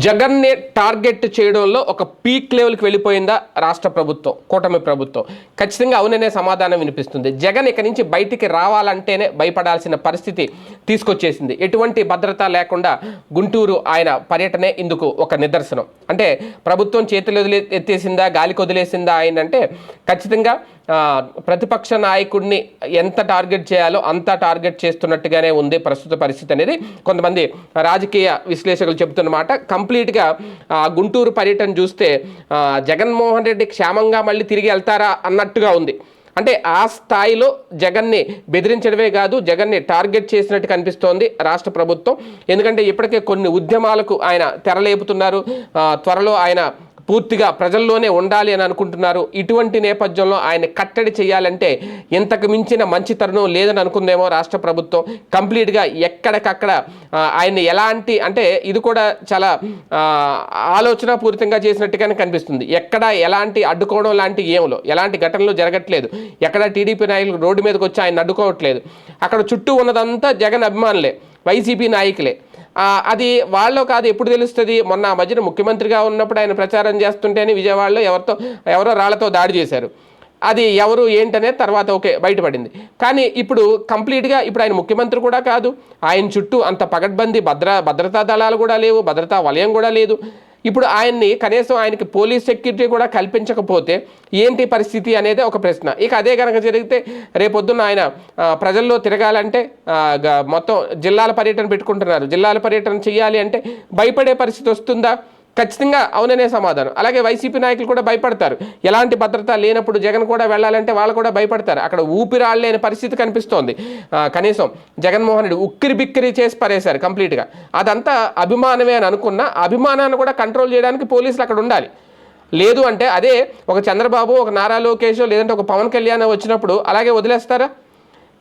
జగన్ని టార్గెట్ చేయడంలో ఒక పీక్ లెవెల్కి వెళ్ళిపోయిందా రాష్ట్ర ప్రభుత్వం కూటమి ప్రభుత్వం? ఖచ్చితంగా అవుననే సమాధానం వినిపిస్తుంది. జగన్ ఇక నుంచి బయటికి రావాలంటేనే భయపడాల్సిన పరిస్థితి తీసుకొచ్చేసింది. ఎటువంటి భద్రత లేకుండా గుంటూరు ఆయన పర్యటనే ఇందుకు ఒక నిదర్శనం. అంటే ప్రభుత్వం చేతులు వదిలే ఎత్తేసిందా గాలికి వదిలేసిందా ఆయన అంటే ఖచ్చితంగా ప్రతిపక్ష నాయకుడిని ఎంత టార్గెట్ చేయాలో అంత టార్గెట్ చేస్తున్నట్టుగానే ఉంది ప్రస్తుత పరిస్థితి అనేది. కొంతమంది రాజకీయ విశ్లేషకులు చెబుతున్నమాట కంప్లీట్గా ఆ, గుంటూరు పర్యటన చూస్తే జగన్మోహన్ రెడ్డి క్షేమంగా మళ్ళీ తిరిగి వెళ్తారా అన్నట్టుగా ఉంది. అంటే ఆ స్థాయిలో జగన్ని బెదిరించడమే కాదు జగన్ని టార్గెట్ చేసినట్టు కనిపిస్తోంది రాష్ట్ర ప్రభుత్వం. ఎందుకంటే ఇప్పటికే కొన్ని ఉద్యమాలకు ఆయన తెరలేపుతున్నారు. త్వరలో ఆయన పూర్తిగా ప్రజల్లోనే ఉండాలి అని అనుకుంటున్నారు. ఇటువంటి నేపథ్యంలో ఆయన కట్టడి చేయాలంటే ఇంతకు మించిన మంచి తరుణం లేదని అనుకుందేమో రాష్ట్ర ప్రభుత్వం. కంప్లీట్గా ఎక్కడికక్కడ ఆయన ఆయన్ని ఎలాంటి అంటే ఇది కూడా చాలా ఆలోచనపూరితంగా ఆలోచనాపూరితంగా చేసినట్టుగానే కనిపిస్తుంది. ఎక్కడ ఎలాంటి అడ్డుకోవడం లాంటి ఏములో ఎలాంటి ఘటనలు జరగట్లేదు. ఎక్కడ టీడీపీ నాయకులు రోడ్డు మీదకి వచ్చి ఆయన అడ్డుకోవట్లేదు. అక్కడ చుట్టూ ఉన్నదంతా జగన్ అభిమానులే. వైసీపీ నాయకులే. అది వాళ్ళలో కాదు ఎప్పుడు తెలుస్తుంది? మొన్న ఆ మధ్యన ముఖ్యమంత్రిగా ఉన్నప్పుడు ఆయన ప్రచారం చేస్తుంటేనే విజయవాడలో ఎవరితో ఎవరో రాళ్ళతో దాడి చేశారు. అది ఎవరు ఏంటనే తర్వాత ఓకే బయటపడింది. కానీ ఇప్పుడు కంప్లీట్గా ఇప్పుడు ఆయన ముఖ్యమంత్రి కూడా కాదు. ఆయన చుట్టూ అంత పగడ్బందీ భద్ర భద్రతా దళాలు కూడా లేవు భద్రతా వలయం కూడా లేదు. ఇప్పుడు ఆయన్ని కనీసం ఆయనకి పోలీస్ సెక్యూరిటీ కూడా కల్పించకపోతే ఏంటి పరిస్థితి అనేది ఒక ప్రశ్న. ఇక అదే కనుక జరిగితే రేపొద్దున ఆయన ప్రజల్లో తిరగాలంటే మొత్తం జిల్లాల పర్యటన పెట్టుకుంటున్నారు. జిల్లాల పర్యటన చేయాలి అంటే భయపడే పరిస్థితి వస్తుందా? ఖచ్చితంగా అవుననే సమాధానం. అలాగే వైసీపీ నాయకులు కూడా భయపడతారు. ఎలాంటి భద్రత లేనప్పుడు జగన్ కూడా వెళ్ళాలంటే వాళ్ళు కూడా భయపడతారు. అక్కడ ఊపిరాళ్ళలేని పరిస్థితి కనిపిస్తోంది. కనీసం జగన్మోహన్ రెడ్డి ఉక్కిరి బిక్కిరి చేసి పరేశారు కంప్లీట్గా. అదంతా అభిమానమే అని అనుకున్న అభిమానాన్ని కూడా కంట్రోల్ చేయడానికి పోలీసులు అక్కడ ఉండాలి. లేదు అంటే అదే ఒక చంద్రబాబు ఒక నారా లోకేష్ లేదంటే ఒక పవన్ కళ్యాణ్ వచ్చినప్పుడు అలాగే వదిలేస్తారా?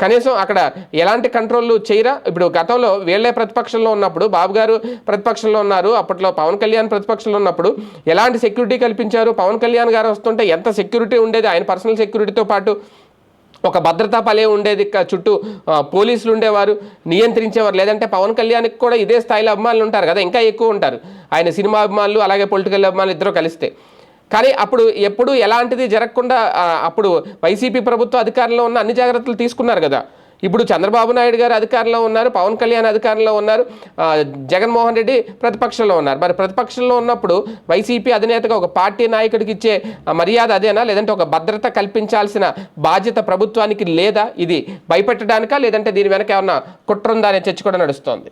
కనీసం అక్కడ ఎలాంటి కంట్రోల్ చేయరా? ఇప్పుడు గతంలో వీళ్ళే ప్రతిపక్షంలో ఉన్నప్పుడు బాబు గారు ప్రతిపక్షంలో ఉన్నారు అప్పట్లో పవన్ కళ్యాణ్ ప్రతిపక్షంలో ఉన్నప్పుడు ఎలాంటి సెక్యూరిటీ కల్పించారు? పవన్ కళ్యాణ్ గారు వస్తుంటే ఎంత సెక్యూరిటీ ఉండేది? ఆయన పర్సనల్ సెక్యూరిటీతో పాటు ఒక భద్రతా పలే ఉండేది చుట్టూ పోలీసులు ఉండేవారు నియంత్రించేవారు. లేదంటే పవన్ కళ్యాణ్కి కూడా ఇదే స్థాయిలో అభిమానులు ఉంటారు కదా ఇంకా ఎక్కువ ఉంటారు. ఆయన సినిమా అభిమానులు అలాగే పొలిటికల్ అభిమానులు ఇద్దరు కలిస్తే. కానీ అప్పుడు ఎప్పుడు ఎలాంటిది జరగకుండా అప్పుడు వైసీపీ ప్రభుత్వ అధికారంలో ఉన్న అన్ని జాగ్రత్తలు తీసుకున్నారు కదా. ఇప్పుడు చంద్రబాబు నాయుడు గారు అధికారంలో ఉన్నారు పవన్ కళ్యాణ్ అధికారంలో ఉన్నారు జగన్మోహన్ రెడ్డి ప్రతిపక్షంలో ఉన్నారు. మరి ప్రతిపక్షంలో ఉన్నప్పుడు వైసీపీ అధినేతగా ఒక పార్టీ నాయకుడికి ఇచ్చే మర్యాద అదేనా? లేదంటే ఒక భద్రత కల్పించాల్సిన బాధ్యత ప్రభుత్వానికి లేదా? ఇది భయపెట్టడానికా? లేదంటే దీని వెనక ఏమన్నా కుట్ర ఉందా అనే చర్చ కూడా నడుస్తోంది.